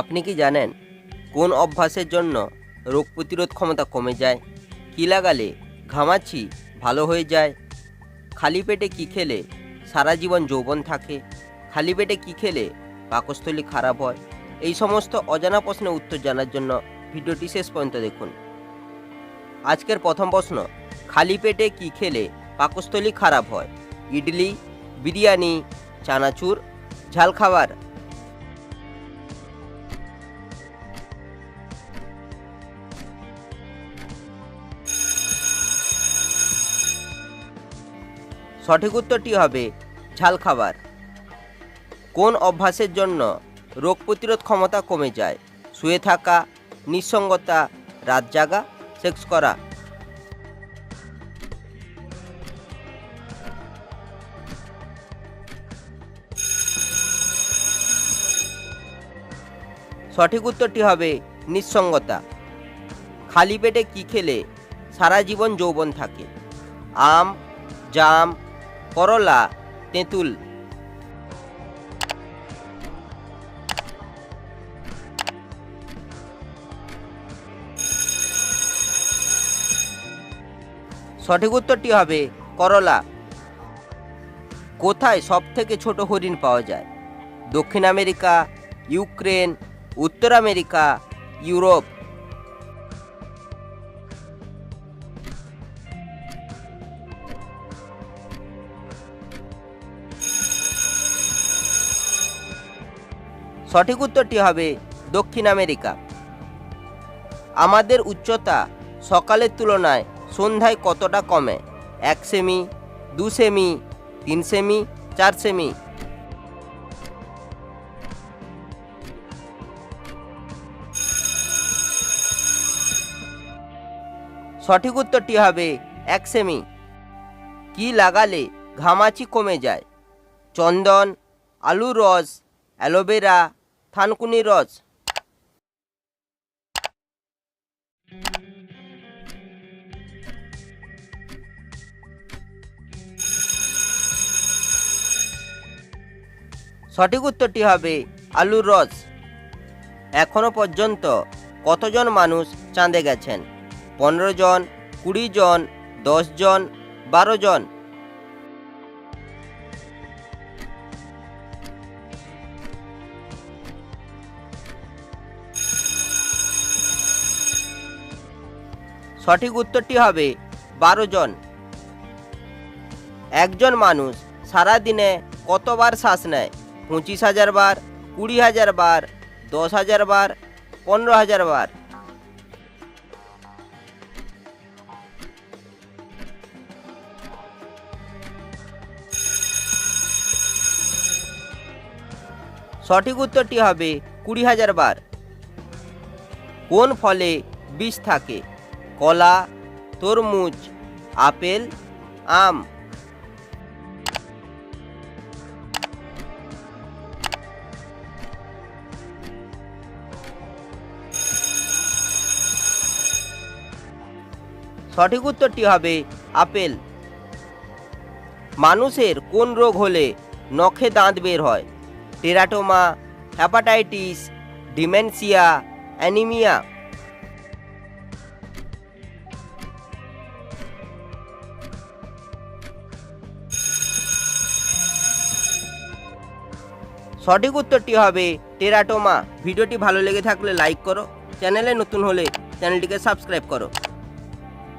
আপনি কি জানেন কোন অভ্যাসের জন্য রোগ প্রতিরোধ ক্ষমতা কমে যায়? কী লাগালে ঘামাচি ভালো হয়ে যায়? খালি পেটে কী খেলে সারা জীবন যৌবন থাকে? খালি পেটে কী খেলে পাকস্থলী খারাপ হয়? এই সমস্ত অজানা প্রশ্নের উত্তর জানার জন্য ভিডিওটি শেষ পর্যন্ত দেখুন। আজকের প্রথম প্রশ্ন, খালি পেটে কী খেলে পাকস্থলী খারাপ হয়? ইডলি, বিরিয়ানি, চানাচুর, ঝাল খাবার সঠিক উত্তরটি হবে ঝাল খাবার। কোন অভ্যাসের জন্য রোগ প্রতিরোধ ক্ষমতা কমে যায়? শুয়ে থাকা, নিঃসঙ্গতা, রাত জাগা, সেক্স করা। সঠিক উত্তরটি হবে নিঃসঙ্গতা। খালি পেটে কি খেলে সারা জীবন যৌবন থাকে? আম, জাম করলা, তেঁতুল। সঠিক উত্তরটি হবে করলা। কোথায় সব থেকে ছোট হরিণ পাওয়া যায়? দক্ষিণ আমেরিকা, ইউক্রেন, উত্তর আমেরিকা, ইউরোপ। সঠিক উত্তরটি হবে দক্ষিণ আমেরিকা। আমাদের উচ্চতা সকালের তুলনায় সন্ধ্যায় কতটা কমে? এক সেমি, দু সেমি, তিন সেমি, চার সেমি। সঠিক উত্তরটি হবে এক সেমি। কি লাগালে ঘামাচি কমে যায়? চন্দন, আলুর রস, অ্যালোভেরা থানকুনির রস সঠিক উত্তরটি হবে আলুর রস এখনও পর্যন্ত কতজন মানুষ চাঁদে গেছেন? পনেরো জন, কুড়ি জন, দশ জন, বারো জন? সঠিক উত্তরটি হবে বারো জন। একজন মানুষ সারা দিনে কতবার শ্বাস নেয়? পঁচিশ হাজার বার, কুড়ি হাজার বার, দশ হাজার বার, পনেরো হাজার বার। সঠিক উত্তরটি হবে কুড়ি হাজার বার। কোন ফলে বিষ থাকে? কলা, তরমুজ, আপেল, আম। সঠিক উত্তরটি হবে আপেল। মানুষের কোন রোগ হলে নখে দাঁত বের হয়? Teratoma hepatitis dementia, anaemia. সঠিক উত্তরটি হবে টেরাটোমা। ভিডিওটি ভালো লেগে থাকলে লাইক করো। চ্যানেলে নতুন হলে চ্যানেলটিকে সাবস্ক্রাইব করো।